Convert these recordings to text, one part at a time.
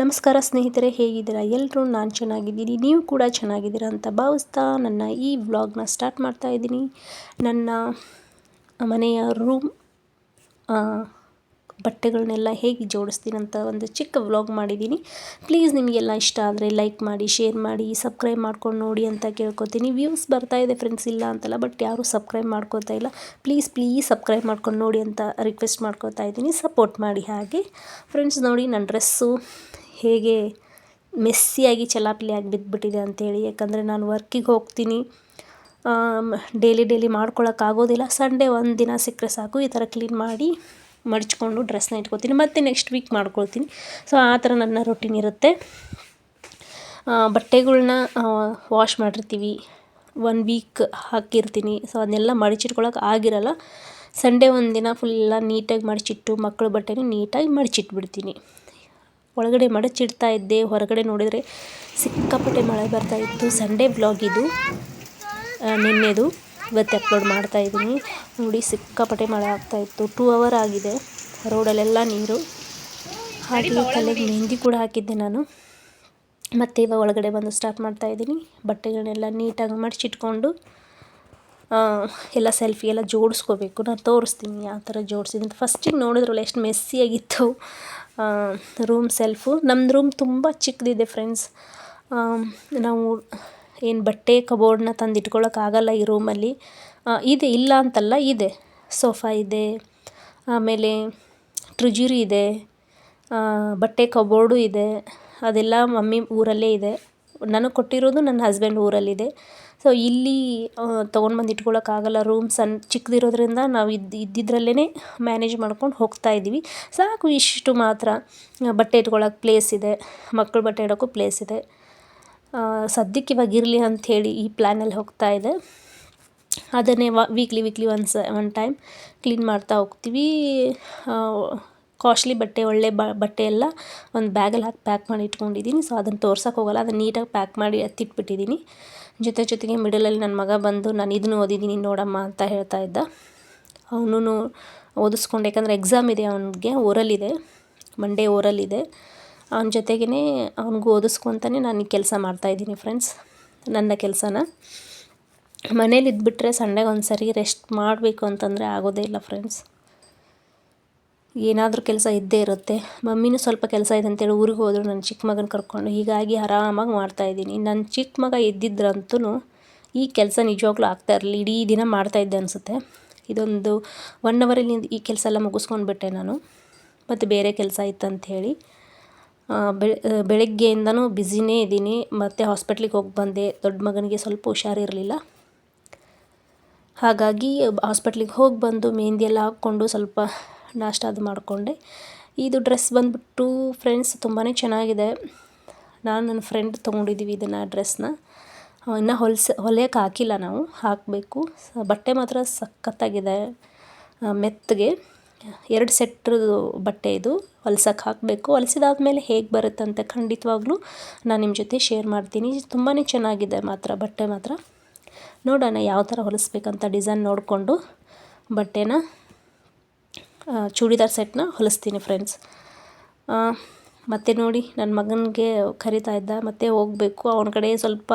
ನಮಸ್ಕಾರ ಸ್ನೇಹಿತರೆ, ಹೇಗಿದ್ದೀರಾ? ಎಲ್ಲರೂ ನಾನು ಚೆನ್ನಾಗಿದ್ದೀನಿ, ನೀವು ಕೂಡ ಚೆನ್ನಾಗಿದ್ದೀರಾ ಅಂತ ಭಾವಿಸ್ತಾ ನನ್ನ ಈ ವ್ಲಾಗ್ನ ಸ್ಟಾರ್ಟ್ ಮಾಡ್ತಾ ಇದ್ದೀನಿ. ನನ್ನ ಮನೆಯ ರೂಮ್ ಬಟ್ಟೆಗಳನ್ನೆಲ್ಲ ಹೇಗೆ ಜೋಡಿಸ್ತೀನಿ ಅಂತ ಒಂದು ಚಿಕ್ಕ ವ್ಲಾಗ್ ಮಾಡಿದ್ದೀನಿ. ಪ್ಲೀಸ್ ನಿಮಗೆಲ್ಲ ಇಷ್ಟ ಆದರೆ ಲೈಕ್ ಮಾಡಿ, ಶೇರ್ ಮಾಡಿ, ಸಬ್ಸ್ಕ್ರೈಬ್ ಮಾಡ್ಕೊಂಡು ನೋಡಿ ಅಂತ ಕೇಳ್ಕೊತೀನಿ. ವ್ಯೂಸ್ ಬರ್ತಾ ಇದೆ ಫ್ರೆಂಡ್ಸ್, ಇಲ್ಲ ಅಂತಲ್ಲ, ಬಟ್ ಯಾರೂ ಸಬ್ಸ್ಕ್ರೈಬ್ ಮಾಡ್ಕೋತಾ ಇಲ್ಲ. ಪ್ಲೀಸ್ ಪ್ಲೀಸ್ ಸಬ್ಸ್ಕ್ರೈಬ್ ಮಾಡ್ಕೊಂಡು ನೋಡಿ ಅಂತ ರಿಕ್ವೆಸ್ಟ್ ಮಾಡ್ಕೋತಾ ಇದ್ದೀನಿ. ಸಪೋರ್ಟ್ ಮಾಡಿ ಹಾಗೆ. ಫ್ರೆಂಡ್ಸ್ ನೋಡಿ, ನನ್ನ ಡ್ರೆಸ್ಸು ಹೇಗೆ ಮೆಸ್ಸಿಯಾಗಿ ಚಲಾಪಿಲಿಯಾಗಿ ಬಿದ್ದುಬಿಟ್ಟಿದೆ ಅಂತೇಳಿ. ಯಾಕಂದರೆ ನಾನು ವರ್ಕಿಗೆ ಹೋಗ್ತೀನಿ ಡೈಲಿ ಡೈಲಿ ಮಾಡ್ಕೊಳಕ್ಕಾಗೋದಿಲ್ಲ ಸಂಡೇ ಒಂದು ದಿನ ಸಿಕ್ಕರೆ ಸಾಕು, ಈ ಥರ ಕ್ಲೀನ್ ಮಾಡಿ ಮಡಿಚ್ಕೊಂಡು ಡ್ರೆಸ್ನ ಇಟ್ಕೊತೀನಿ. ಮತ್ತು ನೆಕ್ಸ್ಟ್ ವೀಕ್ ಮಾಡ್ಕೊಳ್ತೀನಿ. ಸೊ ಆ ಥರ ನನ್ನ ರೊಟೀನ್ ಇರುತ್ತೆ. ಬಟ್ಟೆಗಳನ್ನ ವಾಶ್ ಮಾಡಿರ್ತೀವಿ. ಒನ್ ವೀಕ್ ಹಾಕಿರ್ತೀನಿ. ಸೊ ಅದನ್ನೆಲ್ಲ ಮಡಚಿಟ್ಕೊಳಕ್ಕೆ ಆಗಿರಲ್ಲ. ಸಂಡೇ ಒಂದು ದಿನ ಫುಲ್ಲ ನೀಟಾಗಿ ಮಡಚಿಟ್ಟು ಮಕ್ಕಳ ಬಟ್ಟೆನೂ ನೀಟಾಗಿ ಮಡಚಿಟ್ಬಿಡ್ತೀನಿ. ಒಳಗಡೆ ಮಡಚಿಡ್ತಾ ಇದ್ದೆ ಹೊರಗಡೆ ನೋಡಿದರೆ ಸಿಕ್ಕಾಪಟ್ಟೆ ಮಳೆ ಬರ್ತಾ ಇತ್ತು. ಸಂಡೇ ಬ್ಲಾಗ್ ಇದು. ನಿನ್ನೆದು ಇವತ್ತು ಅಪ್ಲೋಡ್ ಮಾಡ್ತಾ ಇದ್ದೀನಿ. ನೋಡಿ ಸಿಕ್ಕಾಪಟ್ಟೆ ಮಳೆ ಆಗ್ತಾ ಇತ್ತು. ಟೂ ಅವರ್ ಆಗಿದೆ. ರೋಡಲ್ಲೆಲ್ಲ ನೀರು. ಹಾಗೆ ತಲೆಗೆ ಮೆಹಂದಿ ಕೂಡ ಹಾಕಿದ್ದೆ ನಾನು. ಮತ್ತೆ ಇವಾಗ ಒಳಗಡೆ ಬಂದು ಸ್ಟಾರ್ಟ್ ಮಾಡ್ತಾ ಇದ್ದೀನಿ. ಬಟ್ಟೆಗಳನ್ನೆಲ್ಲ ನೀಟಾಗಿ ಮಡಚಿಟ್ಕೊಂಡು ಎಲ್ಲ ಸೆಲ್ಫಿ ಎಲ್ಲ ಜೋಡಿಸ್ಕೋಬೇಕು. ನಾನು ತೋರಿಸ್ತೀನಿ ಯಾವ ಥರ ಜೋಡಿಸಿದ್ದೀನಿ ಫಸ್ಟಿಗೆ ನೋಡಿದ್ರಲ್ಲ ಎಷ್ಟು ಮೆಸ್ಸಿಯಾಗಿತ್ತು ರೂಮ್ ಸೆಲ್ಫು ನಮ್ಮದು ರೂಮ್ ತುಂಬ ಚಿಕ್ಕದಿದೆ ಫ್ರೆಂಡ್ಸ್ ನಾವು ಏನು ಬಟ್ಟೆ ಕಬೋರ್ಡ್ನ ತಂದು ಇಟ್ಕೊಳ್ಳೋಕ್ಕಾಗಲ್ಲ ಈ ರೂಮಲ್ಲಿ ಇದೆ, ಇಲ್ಲ ಅಂತಲ್ಲ ಇದೆ. ಸೋಫಾ ಇದೆ, ಆಮೇಲೆ ಟ್ರಿಜುರಿ ಇದೆ ಬಟ್ಟೆ ಕಬೋರ್ಡು ಇದೆ. ಅದೆಲ್ಲ ಮಮ್ಮಿ ಊರಲ್ಲೇ ಇದೆ. ನನಗೆ ಕೊಟ್ಟಿರೋದು ನನ್ನ ಹಸ್ಬೆಂಡ್ ಊರಲ್ಲಿದೆ. ಸೊ ಇಲ್ಲಿ ತೊಗೊಂಡು ಬಂದು ಇಟ್ಕೊಳ್ಳೋಕ್ಕಾಗಲ್ಲ ರೂಮ್ ಸಣ್ಣ ಚಿಕ್ಕದಿರೋದ್ರಿಂದ ನಾವು ಇದ್ದು ಇದ್ದಿದ್ರಲ್ಲೇ ಮ್ಯಾನೇಜ್ ಮಾಡ್ಕೊಂಡು ಹೋಗ್ತಾ ಇದ್ದೀವಿ. ಸಾಕು, ಇಷ್ಟು ಮಾತ್ರ. ಬಟ್ಟೆ ಇಟ್ಕೊಳ್ಳೋಕೆ ಪ್ಲೇಸ್ ಇದೆ. ಮಕ್ಕಳು ಬಟ್ಟೆ ಇಡೋಕ್ಕೂ ಪ್ಲೇಸ್ ಇದೆ. ಸದ್ಯಕ್ಕೆ ಇವಾಗ ಇರಲಿ ಅಂಥೇಳಿ ಈ ಪ್ಲ್ಯಾನಲ್ಲಿ ಹೋಗ್ತಾ ಇದೆ. ಅದನ್ನೇ weekly weekly once one time clean ಮಾಡ್ತಾ ಹೋಗ್ತೀವಿ. ಕಾಸ್ಟ್ಲಿ ಬಟ್ಟೆ, ಒಳ್ಳೆ ಬಟ್ಟೆ ಎಲ್ಲ ಒಂದು ಬ್ಯಾಗಲ್ಲಿ ಹಾಕಿ ಪ್ಯಾಕ್ ಮಾಡಿ ಇಟ್ಕೊಂಡಿದ್ದೀನಿ ಸೊ ಅದನ್ನು ತೋರ್ಸೋಕೆ ಹೋಗಲ್ಲ. ಅದನ್ನು ನೀಟಾಗಿ ಪ್ಯಾಕ್ ಮಾಡಿ ಎತ್ತಿಟ್ಬಿಟ್ಟಿದ್ದೀನಿ ಜೊತೆ ಜೊತೆಗೆ ಮಿಡಲಲ್ಲಿ ನನ್ನ ಮಗ ಬಂದು ನಾನು ಇದನ್ನು ಓದಿದ್ದೀನಿ ನೋಡಮ್ಮ ಅಂತ ಹೇಳ್ತಾ ಇದ್ದ. ಅವನು ಓದಿಸ್ಕೊಂಡು. ಯಾಕಂದರೆ ಎಕ್ಸಾಮ್ ಇದೆ ಅವನಿಗೆ ಓರಲ್ಲಿದೆ ಮಂಡೇ ಓರಲ್ಲಿದೆ ಅವನ ಜೊತೆಗೇ ಅವನಿಗೂ ಓದಿಸ್ಕೊತಾನೆ ನಾನು ಕೆಲಸ ಮಾಡ್ತಾಯಿದ್ದೀನಿ ಫ್ರೆಂಡ್ಸ್ ನನ್ನ ಕೆಲಸನ. ಮನೇಲಿ ಇದ್ಬಿಟ್ರೆ ಸಂಡೆಗೆ ಒಂದು ಸರಿ ರೆಸ್ಟ್ ಮಾಡಬೇಕು ಅಂತಂದರೆ ಆಗೋದೇ ಇಲ್ಲ ಫ್ರೆಂಡ್ಸ್ ಏನಾದರೂ ಕೆಲಸ ಇದ್ದೇ ಇರುತ್ತೆ. ಮಮ್ಮಿನೂ ಸ್ವಲ್ಪ ಕೆಲಸ ಇದೆ ಅಂತೇಳಿ ಊರಿಗೆ ಹೋದರು, ನನ್ನ ಚಿಕ್ಕ ಮಗನ ಕರ್ಕೊಂಡು. ಹೀಗಾಗಿ ಆರಾಮಾಗಿ ಮಾಡ್ತಾಯಿದ್ದೀನಿ ನನ್ನ ಚಿಕ್ಕ ಮಗ ಇದ್ದಿದ್ರಂತೂ ಈ ಕೆಲಸ ನಿಜವಾಗ್ಲೂ ಆಗ್ತಾ ಇರಲಿಲ್ಲ ಇಡೀ ದಿನ ಮಾಡ್ತಾಯಿದ್ದೆ ಅನಿಸುತ್ತೆ. ಇದೊಂದು ಒನ್ ಅವರಲ್ಲಿ ಈ ಕೆಲಸ ಎಲ್ಲ ಮುಗಿಸ್ಕೊಂಡ್ಬಿಟ್ಟೆ ನಾನು. ಮತ್ತು ಬೇರೆ ಕೆಲಸ ಇತ್ತಂಥೇಳಿ ಹೇಳಿ ಬೆಳಗ್ಗೆಯಿಂದನೂ ಬ್ಯುಸಿನೇ ಇದ್ದೀನಿ. ಮತ್ತು ಹಾಸ್ಪಿಟ್ಲಿಗೆ ಹೋಗಿ ಬಂದೆ. ದೊಡ್ಡ ಮಗನಿಗೆ ಸ್ವಲ್ಪ ಹುಷಾರಿರಲಿಲ್ಲ. ಹಾಗಾಗಿ, ಹಾಸ್ಪಿಟ್ಲಿಗೆ ಹೋಗಿ ಬಂದು, ಮೆಹಂದಿ ಎಲ್ಲ ಹಾಕ್ಕೊಂಡು ಸ್ವಲ್ಪ ನಾಷ್ಟ ಅದು ಮಾಡಿಕೊಂಡೆ. ಇದು ಡ್ರೆಸ್ ಬಂದುಬಿಟ್ಟು ಫ್ರೆಂಡ್ಸ್ ತುಂಬಾ ಚೆನ್ನಾಗಿದೆ. ನಾನು ನನ್ನ ಫ್ರೆಂಡ್ ತೊಗೊಂಡಿದ್ದೀವಿ ಇದನ್ನು ಡ್ರೆಸ್ನ ಇನ್ನೂ ಹೊಲ್ಸ, ಹೊಲಿಯೋಕೆ ಹಾಕಿಲ್ಲ ನಾವು, ಹಾಕಬೇಕು. ಬಟ್ಟೆ ಮಾತ್ರ ಸಖತ್ತಾಗಿದೆ. ಮೆತ್ತಗೆ. ಎರಡು ಸೆಟ್ರದು ಬಟ್ಟೆ ಇದು ಹೊಲ್ಸಕ್ಕೆ ಹಾಕಬೇಕು. ಹೊಲಿಸಿದಾದ್ಮೇಲೆ ಹೇಗೆ ಬರುತ್ತಂತೆ ಖಂಡಿತವಾಗ್ಲೂ ನಾನು ನಿಮ್ಮ ಜೊತೆ ಶೇರ್ ಮಾಡ್ತೀನಿ. ತುಂಬಾ ಚೆನ್ನಾಗಿದೆ ಮಾತ್ರ, ಬಟ್ಟೆ ಮಾತ್ರ. ನೋಡೋಣ ಯಾವ ಥರ ಹೊಲಿಸ್ಬೇಕಂತ ಡಿಸೈನ್ ನೋಡಿಕೊಂಡು ಬಟ್ಟೆನ ಚೂಡಿದಾರ್ ಸೆಟ್ನ ಹೊಲಿಸ್ತೀನಿ ಫ್ರೆಂಡ್ಸ್ ಮತ್ತೆ ನೋಡಿ ನನ್ನ ಮಗನಿಗೆ ಕರಿತಾ ಇದ್ದ, ಮತ್ತೆ ಹೋಗಬೇಕು, ಅವನ ಕಡೆ ಸ್ವಲ್ಪ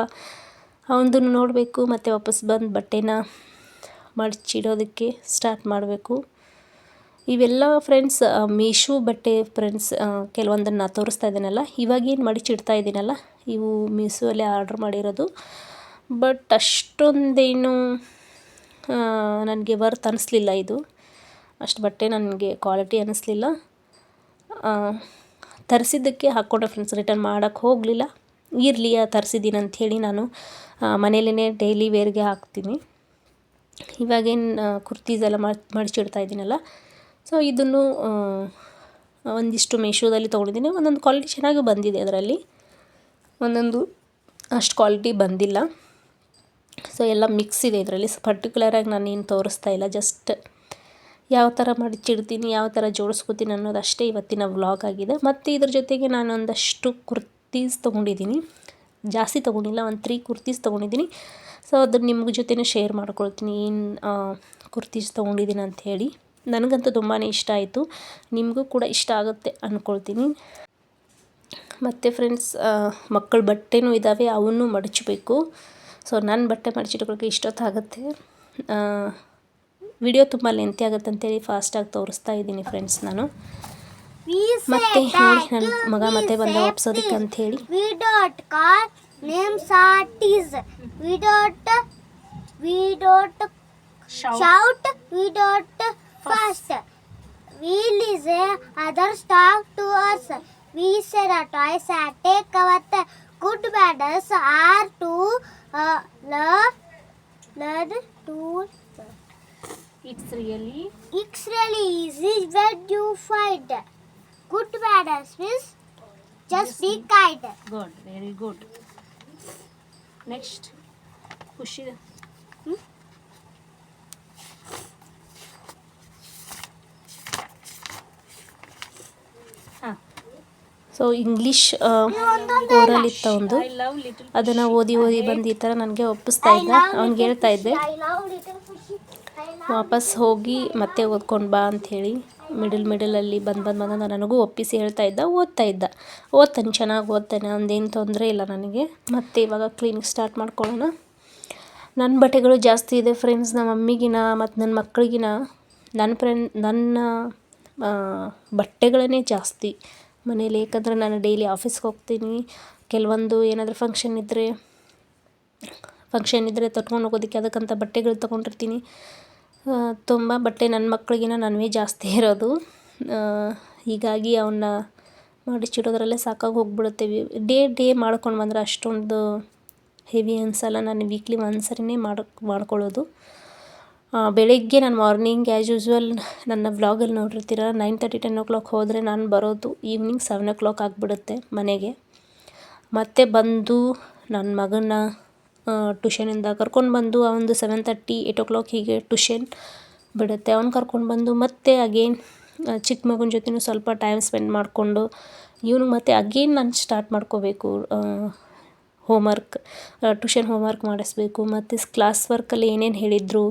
ಅವನದನ್ನು ನೋಡಬೇಕು, ಮತ್ತು ವಾಪಸ್ ಬಂದು ಬಟ್ಟೆನ ಮಡಚಿಡೋದಕ್ಕೆ ಸ್ಟಾರ್ಟ್ ಮಾಡಬೇಕು. ಇವೆಲ್ಲ ಫ್ರೆಂಡ್ಸ್ ಮೀಶೋ ಬಟ್ಟೆ ಫ್ರೆಂಡ್ಸ್ ಕೆಲವೊಂದನ್ನು ತೋರಿಸ್ತಾ ಇದ್ದೀನಲ್ಲ ಇವಾಗೇನು ಮಡಿಚಿಡ್ತಾ ಇದ್ದೀನಲ್ಲ, ಇವು ಮೀಶೋಲ್ಲೇ ಆರ್ಡ್ರ್ ಮಾಡಿರೋದು. ಬಟ್ ಅಷ್ಟೊಂದೇನು ನನಗೆ ವರ್ತ್ ಅನ್ನಿಸ್ಲಿಲ್ಲ ಇದು. ಅಷ್ಟು ಬಟ್ಟೆ ನನಗೆ ಕ್ವಾಲಿಟಿ ಅನ್ನಿಸ್ಲಿಲ್ಲ. ತರಿಸಿದ್ದಕ್ಕೆ ಹಾಕ್ಕೊಂಡೆ ಫ್ರೆಂಡ್ಸ್ ರಿಟರ್ನ್ ಮಾಡೋಕ್ಕೆ ಹೋಗಲಿಲ್ಲ. ಇರಲಿ ತರಿಸಿದ್ದೀನಿ ಅಂಥೇಳಿ ನಾನು ಮನೇಲೇ ಡೈಲಿ ವೇರ್ಗೆ ಹಾಕ್ತೀನಿ. ಇವಾಗೇನು ಕುರ್ತೀಸ್ ಎಲ್ಲ ಮಡಿಸಿಡ್ತಾ ಇದ್ದೀನಲ್ಲ ಸೊ ಇದನ್ನು ಒಂದಿಷ್ಟು ಮೀಶೋದಲ್ಲಿ ತೊಗೊಂಡಿದ್ದೀನಿ. ಒಂದೊಂದು ಕ್ವಾಲಿಟಿ ಚೆನ್ನಾಗಿ ಬಂದಿದೆ ಅದರಲ್ಲಿ. ಒಂದೊಂದು ಅಷ್ಟು ಕ್ವಾಲಿಟಿ ಬಂದಿಲ್ಲ. ಸೊ ಎಲ್ಲ ಮಿಕ್ಸ್ ಇದೆ ಇದರಲ್ಲಿ. ಪರ್ಟಿಕ್ಯುಲರಾಗಿ ನಾನು ಏನು ತೋರಿಸ್ತಾ ಇಲ್ಲ ಜಸ್ಟ್ ಯಾವ ಥರ ಮಡಚಿಡ್ತೀನಿ, ಯಾವ ಥರ ಜೋಡಿಸ್ಕೋತೀನಿ ಅನ್ನೋದು ಅಷ್ಟೇ ಇವತ್ತಿನ ವ್ಲಾಗ್ ಆಗಿದೆ. ಮತ್ತು ಇದ್ರ ಜೊತೆಗೆ ನಾನು ಒಂದಷ್ಟು ಕುರ್ತೀಸ್ ತೊಗೊಂಡಿದ್ದೀನಿ. ಜಾಸ್ತಿ ತೊಗೊಂಡಿಲ್ಲ, ಒಂದು ತ್ರೀ ಕುರ್ತೀಸ್ ತೊಗೊಂಡಿದ್ದೀನಿ. ಸೊ ಅದನ್ನು ನಿಮ್ಮ ಜೊತೆನೂ ಶೇರ್ ಮಾಡ್ಕೊಳ್ತೀನಿ. ಏನು ಕುರ್ತೀಸ್ ತೊಗೊಂಡಿದ್ದೀನಿ ಹೇಳಿ. ನನಗಂತೂ ತುಂಬಾ ಇಷ್ಟ ಆಯಿತು. ನಿಮಗೂ ಕೂಡ ಇಷ್ಟ ಆಗುತ್ತೆ ಅಂದ್ಕೊಳ್ತೀನಿ ಮತ್ತು ಫ್ರೆಂಡ್ಸ್ ಮಕ್ಕಳ ಬಟ್ಟೆನೂ ಇದ್ದಾವೆ ಅವನ್ನೂ ಮಡಚಬೇಕು. ಸೊ ನನ್ನ ಬಟ್ಟೆ ಮಡಚಿಟ್ಕೊಳ್ಳೋಕೆ ಇಷ್ಟೊತ್ತಾಗುತ್ತೆ. ವಿಡಿಯೋ ತುಂಬ ಲೆಂತಿ ಆಗುತ್ತೆ ಅಂತೇಳಿ ಫಾಸ್ಟಾಗಿ ತೋರಿಸ್ತಾ ಇದ್ದೀನಿ ಫ್ರೆಂಡ್ಸ್ ನಾನು We ಮತ್ತೆ say ನೋಡಿ that ನನ್ನ ಮಗ we ಮತ್ತೆ ಬಂದ say ಒಪ್ಸೋದಕ್ಕೆ please. ಅಂತ ಹೇಳಿ We don't call names artists. We don't we don't shout. We don't fast. We listen others talk to us. We say the toys and take our th- good manners are to uh, learn learn to it's really It's really easy when you find good manners means just be kind. Good very good next Khushi so English oral ಇತ್ತ ಒಂದು. ಅದನ್ನು ಓದಿ ಓದಿ ಬಂದು ಈ ಥರ ನನಗೆ ಒಪ್ಪಿಸ್ತಾ ಇದ್ದ ಅವ್ನಿಗೆ ಹೇಳ್ತಾ ಇದ್ದೆ. ವಾಪಸ್ ಹೋಗಿ ಮತ್ತೆ ಓದ್ಕೊಂಡು ಬಾ ಅಂಥೇಳಿ ಮಿಡಲ್ ಮಿಡಲಲ್ಲಿ ಬಂದು ಬಂದು ಬಂದು ನನಗೂ ಒಪ್ಪಿಸಿ ಹೇಳ್ತಾ ಇದ್ದ, ಓದ್ತಾ ಇದ್ದ. ಓದ್ತಾನೆ, ಚೆನ್ನಾಗಿ ಓದ್ತಾನೆ ಒಂದೇನು ತೊಂದರೆ ಇಲ್ಲ ನನಗೆ. ಮತ್ತೆ ಇವಾಗ ಕ್ಲಿನಿಕ್ ಸ್ಟಾರ್ಟ್ ಮಾಡ್ಕೊಳ್ಳೋಣ. ನನ್ನ ಬಟ್ಟೆಗಳು ಜಾಸ್ತಿ ಇದೆ ಫ್ರೆಂಡ್ಸ್ ನಮ್ಮ ಮಮ್ಮಿಗಿನ ಮತ್ತು ನನ್ನ ಮಕ್ಕಳಿಗಿನ ನನ್ನ ಫ್ರೆಂಡ್ ನನ್ನ ಬಟ್ಟೆಗಳನ್ನೇ ಜಾಸ್ತಿ. ಮನೇಲಿ ಏಕೆಂದರೆ ನಾನು ಡೈಲಿ ಆಫೀಸ್ಗೆ ಹೋಗ್ತೀನಿ. ಕೆಲವೊಂದು ಏನಾದರೂ ಫಂಕ್ಷನ್ ಇದ್ದರೆ ಫಂಕ್ಷನ್ ಇದ್ದರೆ ತೊಟ್ಕೊಂಡು ಹೋಗೋದಕ್ಕೆ ಅದಕ್ಕಂತ ಬಟ್ಟೆಗಳು ತೊಗೊಂಡಿರ್ತೀನಿ. ತುಂಬ, ಬಟ್ಟೆ ನನ್ನ ಮಕ್ಕಳಿಗಿನ ನನ್ವೇ ಜಾಸ್ತಿ ಇರೋದು. ಹೀಗಾಗಿ ಅವನ್ನ ಮಡಿಚಿಡೋದ್ರಲ್ಲೇ ಸಾಕಾಗಿ ಹೋಗ್ಬಿಡುತ್ತೆ. ಡೇ ಡೇ ಮಾಡ್ಕೊಂಡು ಬಂದರೆ ಅಷ್ಟೊಂದು ಹೆವಿ ಅನ್ಸಲ್ಲ. ನಾನು ವೀಕ್ಲಿ ಒಂದು ಸರಿನೇ ಮಾಡಿ, ಮಾಡ್ಕೊಳ್ಳೋದು. ಬೆಳಗ್ಗೆ ನಾನು ಮಾರ್ನಿಂಗ್ ಆ್ಯಸ್ ಯೂಶ್ವಲ್ ನನ್ನ ವ್ಲಾಗಲ್ಲಿ ನೋಡಿರ್ತೀರ, nine thirty, ten o'clock ಹೋದರೆ ನಾನು ಬರೋದು ಈವ್ನಿಂಗ್ ಸೆವೆನ್ ಓ ಕ್ಲಾಕ್ ಆಗಿಬಿಡುತ್ತೆ ಮನೆಗೆ. ಮತ್ತೆ ಬಂದು ನನ್ನ ಮಗನ ಟ್ಯೂಷನಿಂದ ಕರ್ಕೊಂಡು ಬಂದು ಅವನದು seven thirty eight o'clock ಹೀಗೆ ಟ್ಯೂಷನ್ ಬಿಡುತ್ತೆ. ಅವ್ನು ಕರ್ಕೊಂಡು ಬಂದು ಮತ್ತೆ ಅಗೇನ್ ಚಿಕ್ಕ ಮಗನ ಜೊತೆನೂ ಸ್ವಲ್ಪ ಟೈಮ್ ಸ್ಪೆಂಡ್ ಮಾಡಿಕೊಂಡು, ಇವನು ಮತ್ತೆ ಅಗೇನ್ ನಾನು ಸ್ಟಾರ್ಟ್ ಮಾಡ್ಕೋಬೇಕು ಹೋಮ್ವರ್ಕ್ ಟ್ಯೂಷನ್ ಹೋಮ್ವರ್ಕ್ ಮಾಡಿಸ್ಬೇಕು, ಮತ್ತು ಕ್ಲಾಸ್ ವರ್ಕಲ್ಲಿ ಏನೇನು ಹೇಳಿದರು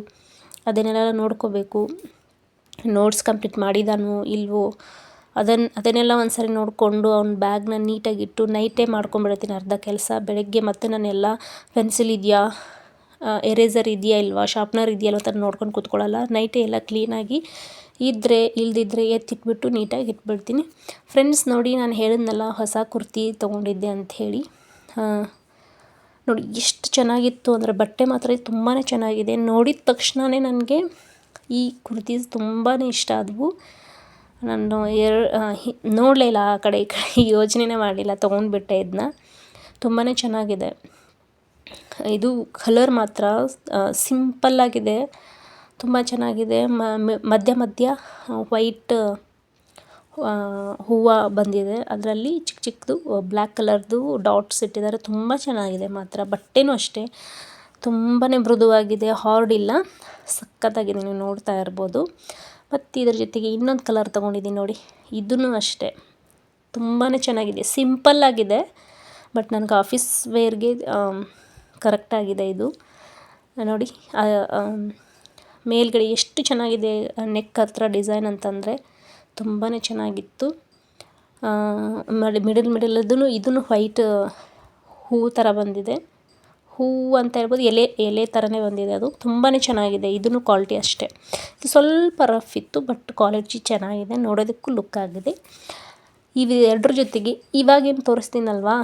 ಅದನ್ನೆಲ್ಲ ನೋಡ್ಕೋಬೇಕು. ನೋಟ್ಸ್ ಕಂಪ್ಲೀಟ್ ಮಾಡಿದಾನೋ ಇಲ್ವೋ ಅದನ್ನು ಅದನ್ನೆಲ್ಲ ಒಂದು ಸರಿ ನೋಡಿಕೊಂಡು ಅವ್ನ ಬ್ಯಾಗ್ನ ನೀಟಾಗಿಟ್ಟು ನೈಟೇ ಮಾಡ್ಕೊಂಬಿಡ್ತೀನಿ ಅರ್ಧ ಕೆಲಸ. ಬೆಳಗ್ಗೆ ಮತ್ತೆ ನಾನೆಲ್ಲ ಪೆನ್ಸಿಲ್ ಇದೆಯಾ ಎರೇಸರ್ ಇದೆಯಾ ಇಲ್ವಾ, ಶಾರ್ಪ್ನರ್ ಇದೆಯಲ್ಲ ಅಂತ ನೋಡ್ಕೊಂಡು ಕೂತ್ಕೊಳ್ಳಲ್ಲ. ನೈಟೇ ಎಲ್ಲ ಕ್ಲೀನಾಗಿ ಇದ್ದರೆ ಇಲ್ದಿದ್ರೆ ಎತ್ತಿಟ್ಬಿಟ್ಟು ನೀಟಾಗಿ ಇಟ್ಬಿಡ್ತೀನಿ. ಫ್ರೆಂಡ್ಸ್ ನೋಡಿ ನಾನು ಹೇಳಿದ್ನಲ್ಲ, ಹೊಸ ಕುರ್ತಿ ತೊಗೊಂಡಿದ್ದೆ ಅಂಥೇಳಿ ನೋಡಿ ಎಷ್ಟು ಚೆನ್ನಾಗಿತ್ತು ಅಂದರೆ ಬಟ್ಟೆ ಮಾತ್ರ ತುಂಬಾ ಚೆನ್ನಾಗಿದೆ. ನೋಡಿದ ತಕ್ಷಣವೇ ನನಗೆ ಈ ಕುರ್ತೀಸ್ ತುಂಬಾ ಇಷ್ಟ ಆದವು. ನಾನು ಎರ ನೋಡಲಿಲ್ಲ ಆ ಕಡೆ ಈ ಕಡೆ ಯೋಚನೆನೇ ಮಾಡಲಿಲ್ಲ, ತೊಗೊಂಡ್ಬಿಟ್ಟೆ ಇದನ್ನ ತುಂಬಾ ಚೆನ್ನಾಗಿದೆ. ಇದು ಕಲರ್ ಮಾತ್ರ ಸಿಂಪಲ್ಲಾಗಿದೆ ತುಂಬ ಚೆನ್ನಾಗಿದೆ. ಮಧ್ಯ ಮಧ್ಯ ವೈಟ್ ಹೂವು ಬಂದಿದೆ. ಅದರಲ್ಲಿ ಚಿಕ್ಕ ಚಿಕ್ಕದು ಬ್ಲ್ಯಾಕ್ ಕಲರ್ದು ಡಾಟ್ಸ್ ಇಟ್ಟಿದ್ದಾರೆ. ತುಂಬ ಚೆನ್ನಾಗಿದೆ ಮಾತ್ರ. ಬಟ್ಟೆನೂ ಅಷ್ಟೇ. ತುಂಬಾ ಮೃದುವಾಗಿದೆ. ಹಾರ್ಡ್ ಇಲ್ಲ. ಸಖತ್ತಾಗಿದೆ. ನೀವು ನೋಡ್ತಾ ಇರ್ಬೋದು. ಮತ್ತು ಇದ್ರ ಜೊತೆಗೆ ಇನ್ನೊಂದು ಕಲರ್ ತೊಗೊಂಡಿದ್ದೀನಿ ನೋಡಿ. ಇದೂ ಅಷ್ಟೇ. ತುಂಬಾ ಚೆನ್ನಾಗಿದೆ. ಸಿಂಪಲ್ಲಾಗಿದೆ ಬಟ್ ನನಗೆ ಆಫೀಸ್ ವೇರ್ಗೆ ಕರೆಕ್ಟಾಗಿದೆ ಇದು. ನೋಡಿ ಮೇಲ್ಗಡೆ ಎಷ್ಟು ಚೆನ್ನಾಗಿದೆ ನೆಕ್ ಹತ್ರ ಡಿಸೈನ್ ಅಂತಂದರೆ ತುಂಬಾ ಚೆನ್ನಾಗಿತ್ತು. ಮಿಡಲ್ ಮಿಡಲದೂ ಇದೂ ವೈಟ್ ಹೂ ಥರ ಬಂದಿದೆ. ಹೂವು ಅಂತ ಹೇಳ್ಬೋದು ಎಲೆ ಎಲೆ ಥರನೇ ಬಂದಿದೆ ಅದು. ತುಂಬಾ ಚೆನ್ನಾಗಿದೆ ಇದೂ ಕ್ವಾಲಿಟಿ ಅಷ್ಟೇ. ಸ್ವಲ್ಪ ರಫ್ ಇತ್ತು ಬಟ್ ಕ್ವಾಲಿಟಿ ಚೆನ್ನಾಗಿದೆ ನೋಡೋದಕ್ಕೂ ಲುಕ್ ಆಗಿದೆ. ಇವು ಎರಡರ ಜೊತೆಗೆ ಇವಾಗೇನು ತೋರಿಸ್ತೀನಲ್ವಾ?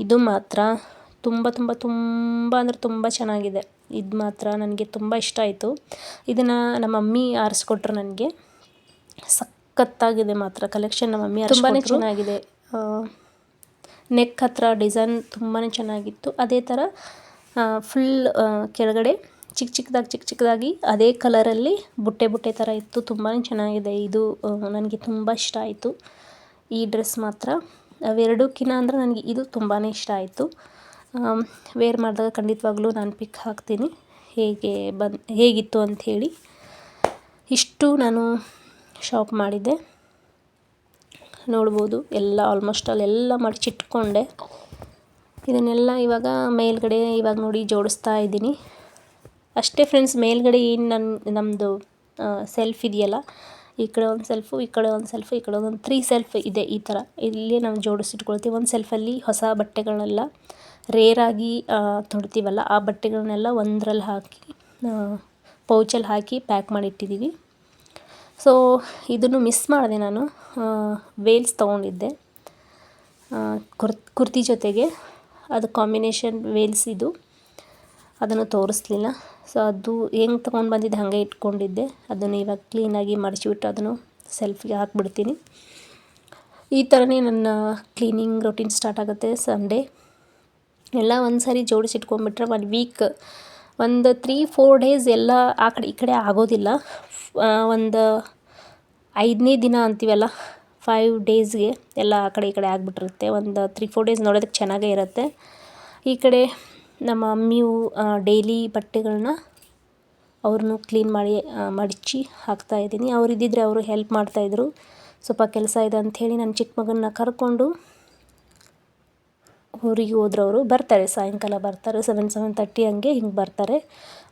ಇದು ಮಾತ್ರ ತುಂಬ ತುಂಬ ತುಂಬ ಅಂದರೆ ತುಂಬ ಚೆನ್ನಾಗಿದೆ. ಇದು ಮಾತ್ರ ನನಗೆ ತುಂಬ ಇಷ್ಟ ಆಯಿತು. ಇದನ್ನು ನಮ್ಮ ಮಮ್ಮಿ ಆರಿಸ್ಕೊಟ್ರು ನನಗೆ. ಸಖತ್ತಾಗಿದೆ ಮಾತ್ರ ಕಲೆಕ್ಷನ್ ನಮ್ಮ ಮಮ್ಮಿ ತುಂಬಾ ಚೆನ್ನಾಗಿದೆ. ನೆಕ್ ಹತ್ರ ಡಿಸೈನ್ ತುಂಬಾ ಚೆನ್ನಾಗಿತ್ತು. ಅದೇ ಥರ ಫುಲ್ ಕೆಳಗಡೆ ಚಿಕ್ಕ ಚಿಕ್ಕದಾಗಿ ಚಿಕ್ಕ ಚಿಕ್ಕದಾಗಿ ಅದೇ ಕಲರಲ್ಲಿ ಬುಟ್ಟೆ ಬುಟ್ಟೆ ಥರ ಇತ್ತು. ತುಂಬಾ ಚೆನ್ನಾಗಿದೆ. ಇದು ನನಗೆ ತುಂಬ ಇಷ್ಟ ಆಯಿತು. ಈ ಡ್ರೆಸ್ ಮಾತ್ರ. ಅವೆರಡಕ್ಕಿಂತ ಅಂದರೆ ನನಗೆ ಇದು ತುಂಬಾ ಇಷ್ಟ ಆಯಿತು. ವೇರ್ ಮಾಡಿದಾಗ ಖಂಡಿತವಾಗ್ಲೂ ನಾನು ಪಿಕ್ ಹಾಕ್ತೀನಿ. ಹೇಗೆ ಬಂದು ಹೇಗಿತ್ತು ಅಂಥೇಳಿ ಇಷ್ಟು ನಾನು ಶಾಪ್ ಮಾಡಿದ್ದೆ. ನೋಡ್ಬೋದು. ಎಲ್ಲ ಆಲ್ಮೋಸ್ಟ್ ಅಲ್ಲೆಲ್ಲ ಮಡಚಿಟ್ಕೊಂಡೆ. ಇದನ್ನೆಲ್ಲ ಇವಾಗ ಮೇಲ್ಗಡೆ ಇವಾಗ ನೋಡಿ ಜೋಡಿಸ್ತಾ ಇದ್ದೀನಿ. ಅಷ್ಟೇ ಫ್ರೆಂಡ್ಸ್ ಮೇಲ್ಗಡೆ ಏನು ನನ್ನ ನಮ್ಮದು ಸೆಲ್ಫ್ ಇದೆಯಲ್ಲ? ಈ ಕಡೆ ಒಂದು ಸೆಲ್ಫು ಈ ಕಡೆ ಒಂದು ಸೆಲ್ಫು ಈ ಕಡೆ ಒಂದು ತ್ರೀ ಸೆಲ್ಫ್ ಇದೆ ಈ ಥರ ಇಲ್ಲಿ ನಾವು ಜೋಡಿಸಿಟ್ಕೊಳ್ತೀವಿ. ಒಂದು ಸೆಲ್ಫಲ್ಲಿ ಹೊಸ ಬಟ್ಟೆಗಳನ್ನೆಲ್ಲ ರೇರಾಗಿ ತೊಡ್ತೀವಲ್ಲ, ಆ ಬಟ್ಟೆಗಳನ್ನೆಲ್ಲ ಒಂದರಲ್ಲಿ ಹಾಕಿ ಪೌಚಲ್ಲಿ ಹಾಕಿ ಪ್ಯಾಕ್ ಮಾಡಿ ಇಟ್ಟಿದ್ದೀವಿ ಸೊ ಇದನ್ನು ಮಿಸ್ ಮಾಡಿದೆ ನಾನು. ವೇಲ್ಸ್ ತೊಗೊಂಡಿದ್ದೆ. ಕುರ್, ಕುರ್ತಿ ಜೊತೆಗೆ ಅದು ಕಾಂಬಿನೇಷನ್ ವೇಲ್ಸ್ ಇದು. ಅದನ್ನು ತೋರಿಸ್ಲಿಲ್ಲ. ಸೊ ಅದು ಹೆಂಗೆ ತೊಗೊಂಡು ಬಂದಿದ್ದೆ ಹಾಗೆ ಇಟ್ಕೊಂಡಿದ್ದೆ. ಅದನ್ನು ಇವಾಗ ಕ್ಲೀನಾಗಿ ಮಡಚಿಬಿಟ್ಟು ಅದನ್ನು ಸೆಲ್ಫಿಗೆ ಹಾಕ್ಬಿಡ್ತೀನಿ. ಈ ಥರನೇ ನನ್ನ ಕ್ಲೀನಿಂಗ್ ರೊಟೀನ್ ಸ್ಟಾರ್ಟ್ ಆಗುತ್ತೆ ಸಂಡೇ. ಎಲ್ಲ ಒಂದು ಸಾರಿ ಜೋಡಿಸಿಟ್ಕೊಂಡ್ಬಿಟ್ರೆ ಒನ್ ವೀಕ್ ಒಂದು ತ್ರೀ ಫೋರ್ ಡೇಸ್ ಎಲ್ಲ ಆ ಕಡೆ ಈ ಕಡೆ ಆಗೋದಿಲ್ಲ. ಒಂದು ಐದನೇ ದಿನ ಅಂತೀವಲ್ಲ ಫೈವ್ ಡೇಸ್ಗೆ ಎಲ್ಲ ಆ ಕಡೆ ಈ ಕಡೆ ಆಗಿಬಿಟ್ಟಿರುತ್ತೆ. ಒಂದು ತ್ರೀ ಫೋರ್ ಡೇಸ್ ನೋಡೋದಕ್ಕೆ ಚೆನ್ನಾಗೇ ಇರುತ್ತೆ. ಈ ಕಡೆ ನಮ್ಮ ಮಮ್ಮಿಯು ಡೈಲಿ ಬಟ್ಟೆಗಳನ್ನ ಅವ್ರನ್ನೂ ಕ್ಲೀನ್ ಮಾಡಿ ಮಡಚಿ ಹಾಕ್ತಾಯಿದ್ದೀನಿ ಅವ್ರು ಇದ್ದಿದ್ರೆ ಅವರು ಹೆಲ್ಪ್ ಮಾಡ್ತಾಯಿದ್ರು ಸ್ವಲ್ಪ ಕೆಲಸ ಇದೆ ಅಂಥೇಳಿ ನನ್ನ ಚಿಕ್ಕ ಮಗನ್ನ ಕರ್ಕೊಂಡು ಊರಿಗೆ ಹೋದ್ರವರು ಬರ್ತಾರೆ. ಸಾಯಂಕಾಲ ಬರ್ತಾರೆ. ಸೆವೆನ್ ಸೆವೆನ್ ತರ್ಟಿ ಹಂಗೆ ಹಿಂಗೆ ಬರ್ತಾರೆ.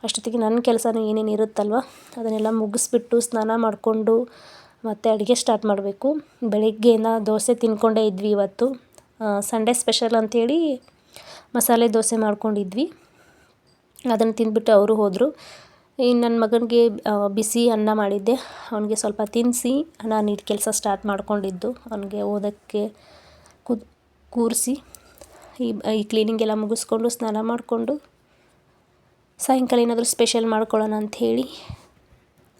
ಅಷ್ಟೊತ್ತಿಗೆ ನನ್ನ ಕೆಲಸನೂ ಏನೇನು ಇರುತ್ತಲ್ವ, ಅದನ್ನೆಲ್ಲ ಮುಗಿಸ್ಬಿಟ್ಟು ಸ್ನಾನ ಮಾಡಿಕೊಂಡು ಮತ್ತು ಅಡುಗೆ ಸ್ಟಾರ್ಟ್ ಮಾಡಬೇಕು. ಬೆಳಿಗ್ಗೆನ ದೋಸೆ ತಿನ್ಕೊಂಡೇ ಇದ್ವಿ ಇವತ್ತು. ಸಂಡೇ ಸ್ಪೆಷಲ್ ಅಂಥೇಳಿ ಮಸಾಲೆ ದೋಸೆ ಮಾಡ್ಕೊಂಡಿದ್ವಿ. ಅದನ್ನು ತಿಂದ್ಬಿಟ್ಟು ಅವರು ಹೋದರು. ಇನ್ನು ನನ್ನ ಮಗನಿಗೆ ಬಿಸಿ ಅನ್ನ ಮಾಡಿದ್ದೆ. ಅವನಿಗೆ ಸ್ವಲ್ಪ ತಿನ್ನಿಸಿ ನಾನು ಇಟ್ಟು ಕೆಲಸ ಸ್ಟಾರ್ಟ್ ಮಾಡ್ಕೊಂಡಿದ್ದು. ಅವನಿಗೆ ಓದೋಕ್ಕೆ ಕೂರಿಸಿ. ಈ ಈ ಕ್ಲೀನಿಂಗ್ ಎಲ್ಲ ಮುಗಿಸ್ಕೊಂಡು ಸ್ನಾನ ಮಾಡಿಕೊಂಡು ಸಾಯಂಕಾಲ ಏನಾದರೂ ಸ್ಪೆಷಲ್ ಮಾಡ್ಕೊಳ್ಳೋಣ ಅಂಥೇಳಿ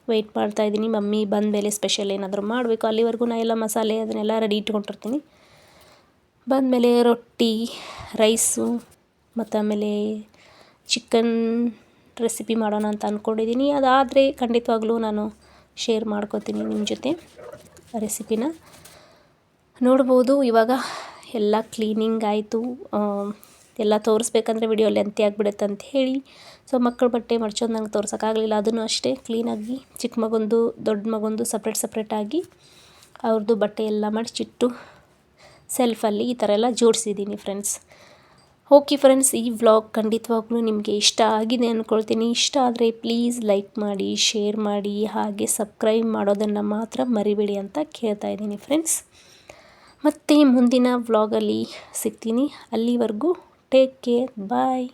ವೆಯ್ಟ್ ಮಾಡ್ತಾಯಿದ್ದೀನಿ ಮಮ್ಮಿ ಬಂದ ಮೇಲೆ ಸ್ಪೆಷಲ್ ಏನಾದರೂ ಮಾಡಬೇಕು. ಅಲ್ಲಿವರೆಗೂ ನಾ ಎಲ್ಲ ಮಸಾಲೆ ಅದನ್ನೆಲ್ಲ ರೆಡಿ ಇಟ್ಕೊಂಡಿರ್ತೀನಿ. ಬಂದಮೇಲೆ ರೊಟ್ಟಿ ರೈಸು ಮತ್ತು ಆಮೇಲೆ ಚಿಕನ್ ರೆಸಿಪಿ ಮಾಡೋಣ ಅಂತ ಅಂದ್ಕೊಂಡಿದ್ದೀನಿ ಅದಾದರೆ ಖಂಡಿತವಾಗ್ಲೂ ನಾನು ಶೇರ್ ಮಾಡ್ಕೋತೀನಿ ನಿಮ್ಮ ಜೊತೆ ರೆಸಿಪಿನ ನೋಡ್ಬೋದು ಇವಾಗ ಎಲ್ಲ ಕ್ಲೀನಿಂಗ್ ಆಯಿತು. ಎಲ್ಲ ತೋರಿಸ್ಬೇಕಂದ್ರೆ ವಿಡಿಯೋ ಲೆಂತಿ ಆಗಿಬಿಡುತ್ತೆ ಅಂತ ಹೇಳಿ. ಸೊ, ಮಕ್ಕಳ ಬಟ್ಟೆ ಮಡ್ಚೋದು ನಂಗೆ ತೋರ್ಸೋಕ್ಕಾಗಲಿಲ್ಲ. ಅದನ್ನು ಅಷ್ಟೇ ಕ್ಲೀನಾಗಿ ಚಿಕ್ಕ ಮಗೊಂದು, ದೊಡ್ಡ ಮಗೊಂದು ಸಪ್ರೇಟ್ ಸಪ್ರೇಟಾಗಿ ಅವ್ರದ್ದು ಬಟ್ಟೆ ಎಲ್ಲ ಮಡಚಿಟ್ಟು ಸೆಲ್ಫಲ್ಲಿ ಈ ಥರ ಎಲ್ಲ ಜೋಡಿಸಿದ್ದೀನಿ ಫ್ರೆಂಡ್ಸ್ ಓಕೆ ಫ್ರೆಂಡ್ಸ್ ಈ ವ್ಲಾಗ್ ಖಂಡಿತವಾಗ್ಲೂ ನಿಮಗೆ ಇಷ್ಟ ಆಗಿದೆ ಅಂದ್ಕೊಳ್ತೀನಿ ಇಷ್ಟ ಆದರೆ ಪ್ಲೀಸ್ ಲೈಕ್ ಮಾಡಿ ಶೇರ್ ಮಾಡಿ, ಹಾಗೆ ಸಬ್ಸ್ಕ್ರೈಬ್ ಮಾಡೋದನ್ನು ಮಾತ್ರ ಮರಿಬೇಡಿ ಅಂತ ಕೇಳ್ತಾ ಇದ್ದೀನಿ ಫ್ರೆಂಡ್ಸ್ ಮತ್ತು ಮುಂದಿನ ವ್ಲಾಗಲ್ಲಿ ಸಿಗ್ತೀನಿ. ಅಲ್ಲಿವರೆಗೂ ಟೇಕ್ ಕೇರ್ ಬಾಯ್